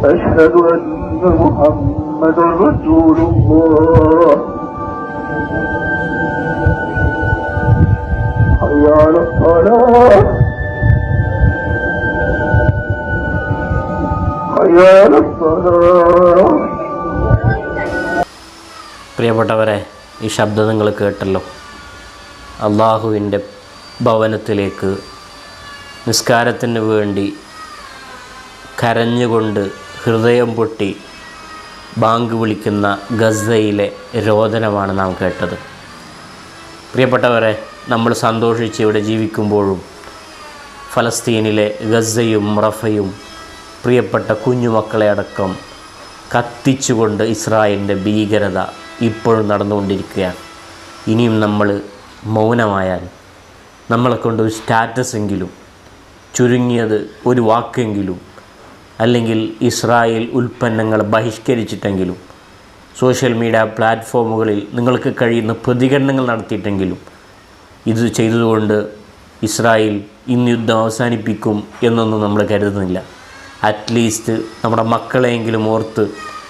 أشهد أن محمد رسول الله حي على الصلاة حي على الصلاة പ്രിയപ്പെട്ടവരെ ഈ ശബ്ദം നിങ്ങൾ കേട്ടല്ലോ അള്ളാഹുവിൻ്റെ ഭവനത്തിലേക്ക് നിസ്കാരത്തിന് വേണ്ടി കരഞ്ഞുകൊണ്ട് ഹൃദയം പൊട്ടി ബാങ്ക് വിളിക്കുന്ന ഗസയിലെ രോദനമാണ് നാം കേട്ടത്. പ്രിയപ്പെട്ടവരെ നമ്മൾ സന്തോഷിച്ച് ഇവിടെ ജീവിക്കുമ്പോഴും ഫലസ്തീനിലെ ഗസയും റഫയും പ്രിയപ്പെട്ട കുഞ്ഞുമക്കളെ അടക്കം കത്തിച്ചുകൊണ്ട് ഇസ്രായേലിന്റെ ഭീകരത ഇപ്പോഴും നടന്നുകൊണ്ടിരിക്കുകയാണ്. ഇനിയും നമ്മൾ മൗനമായാൽ നമ്മളെക്കൊണ്ട് ഒരു സ്റ്റാറ്റസ് എങ്കിലും ചുരുങ്ങിയത് ഒരു വാക്കെങ്കിലും അല്ലെങ്കിൽ ഇസ്രായേൽ ഉൽപ്പന്നങ്ങൾ ബഹിഷ്കരിച്ചിട്ടെങ്കിലും സോഷ്യൽ മീഡിയ പ്ലാറ്റ്ഫോമുകളിൽ നിങ്ങൾക്ക് കഴിയുന്ന പ്രതികരണങ്ങൾ നടത്തിയിട്ടെങ്കിലും ഇത് ചെയ്തതുകൊണ്ട് ഇസ്രായേൽ ഇന്ന് യുദ്ധം അവസാനിപ്പിക്കും എന്നൊന്നും നമ്മൾ കരുതുന്നില്ല. അറ്റ്ലീസ്റ്റ് നമ്മുടെ മക്കളെയെങ്കിലും ഓർത്ത്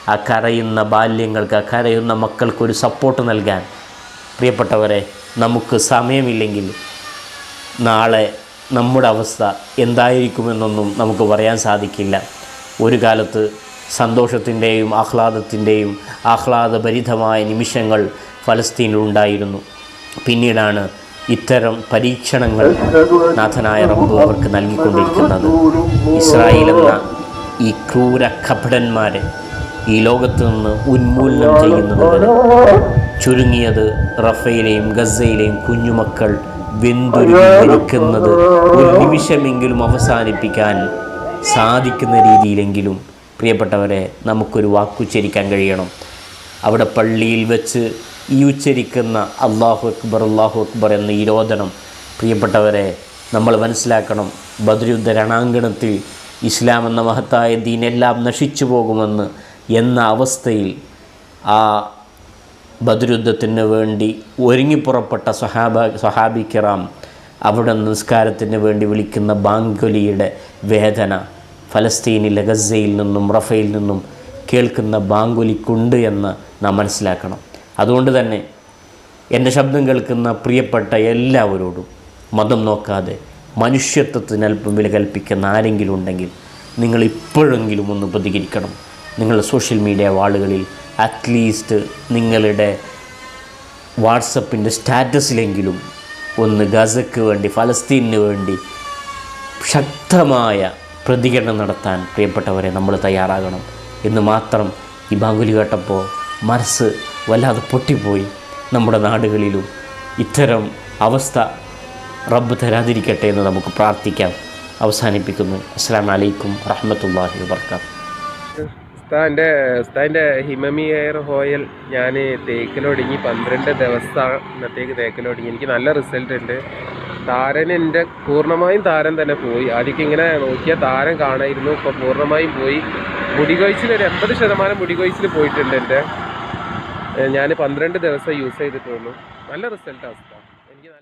ആ കരയുന്ന ബാല്യങ്ങൾക്ക് ആ കരയുന്ന മക്കൾക്കൊരു സപ്പോർട്ട് നൽകാൻ. പ്രിയപ്പെട്ടവരെ നമുക്ക് സമയമില്ലെങ്കിൽ നാളെ നമ്മുടെ അവസ്ഥ എന്തായിരിക്കുമെന്നൊന്നും നമുക്ക് പറയാൻ സാധിക്കില്ല. ഒരു കാലത്ത് സന്തോഷത്തിന്റെയും ആഹ്ലാദത്തിന്റെയും ആഹ്ലാദഭരിതമായ നിമിഷങ്ങൾ ഫലസ്തീനിലുണ്ടായിരുന്നു. പിന്നീടാണ് ഇത്തരം പരീക്ഷണങ്ങൾ നാഥനായ റബ്ബ് അവർക്ക് നൽകിക്കൊണ്ടിരിക്കുന്നത്. ഇസ്രായേൽ എന്ന ഈ ക്രൂര കപടന്മാരെ ഈ ലോകത്ത് നിന്ന് ഉന്മൂലനം ചെയ്യുന്നത് ചുരുങ്ങിയത് റഫയിലെയും ഗസയിലെയും കുഞ്ഞുമക്കൾ വെന്തുരുക്കുന്നത് ഒരു നിമിഷമെങ്കിലും അവസാനിപ്പിക്കാൻ സാധിക്കുന്ന രീതിയിലെങ്കിലും പ്രിയപ്പെട്ടവരെ നമുക്കൊരു വാക്കുച്ചരിക്കാൻ കഴിയണം. അവിടെ പള്ളിയിൽ വെച്ച് ഈ ഉച്ചരിക്കുന്ന അള്ളാഹു അക്ബർ അള്ളാഹു അക്ബർ എന്ന ഈ രോദനം പ്രിയപ്പെട്ടവരെ നമ്മൾ മനസ്സിലാക്കണം. ബദ്രയുദ്ധ രണാങ്കണത്തിൽ ഇസ്ലാം എന്ന മഹത്തായ ദീനെല്ലാം നശിച്ചു പോകുമെന്ന് എന്ന അവസ്ഥയിൽ ആ ബദ്രയുദ്ധത്തിന് വേണ്ടി ഒരുങ്ങിപ്പുറപ്പെട്ട സഹാബ സഹാബി കിറാം അവിടെ നിസ്കാരത്തിന് വേണ്ടി വിളിക്കുന്ന ബാങ്കുലിയുടെ വേദന ഫലസ്തീനിലെ ഗസയിൽ നിന്നും റഫയിൽ നിന്നും കേൾക്കുന്ന ബാങ്കുലിക്കുണ്ട് എന്ന് നാം മനസ്സിലാക്കണം. അതുകൊണ്ട് തന്നെ എന്റെ ശബ്ദം കേൾക്കുന്ന പ്രിയപ്പെട്ട എല്ലാവരോടും മതം നോക്കാതെ മനുഷ്യത്വത്തിന് അല്പം വില കൽപ്പിക്കുന്ന ആരെങ്കിലും ഉണ്ടെങ്കിൽ നിങ്ങൾ ഇപ്പോഴെങ്കിലും ഒന്ന് പ്രതികരിക്കണം. നിങ്ങളുടെ സോഷ്യൽ മീഡിയ വാളുകളിൽ അറ്റ്ലീസ്റ്റ് നിങ്ങളുടെ വാട്സപ്പിന്റെ സ്റ്റാറ്റസിലെങ്കിലും ഒന്ന് ഗസക്ക് വേണ്ടി ഫലസ്തീനു വേണ്ടി ശക്തമായ പ്രതികരണം നടത്താൻ പ്രിയപ്പെട്ടവരെ നമ്മൾ തയ്യാറാകണം എന്ന് മാത്രം ഈ ബാങ്കുലി കേട്ടപ്പോൾ മനസ്സ് വല്ലാതെ പൊട്ടിപ്പോയി. നമ്മുടെ നാടുകളിലും ഇത്തരം അവസ്ഥ റബ്ബ് തരാതിരിക്കട്ടെ എന്ന് നമുക്ക് പ്രാർത്ഥിക്കാം. അവസാനിപ്പിക്കുന്നു. അസ്സാം വലൈക്കും വറഹമത്തല്ലാഹി വർക്കാം ഉസ്താന്റെ ഉസ്താന്റെ ഹിമമി എയർ ഹോയൽ ഞാൻ തേക്കിലൊടുങ്ങി പന്ത്രണ്ട് ദിവസം ഇന്നത്തേക്ക് തേക്കിലൊടുങ്ങി. എനിക്ക് നല്ല റിസൾട്ട് ഉണ്ട് താരൻ എന്റെ പൂർണമായും താരൻ തന്നെ പോയി. ആദ്യമൊക്കെ ഇങ്ങനെ നോക്കിയാൽ താരൻ കാണായിരുന്നു. ഇപ്പോൾ പൂർണമായും പോയി. മുടി കൊഴിച്ചിൽ ഒരു എൺപത് ശതമാനം മുടി കൊഴിച്ചിൽ പോയിട്ടുണ്ട് എന്റെ. ഞാൻ പന്ത്രണ്ട് ദിവസം യൂസ് ചെയ്തിട്ടുള്ളൂ. നല്ല റിസൾട്ടാണ് ഉസ്താ എനിക്ക് നല്ല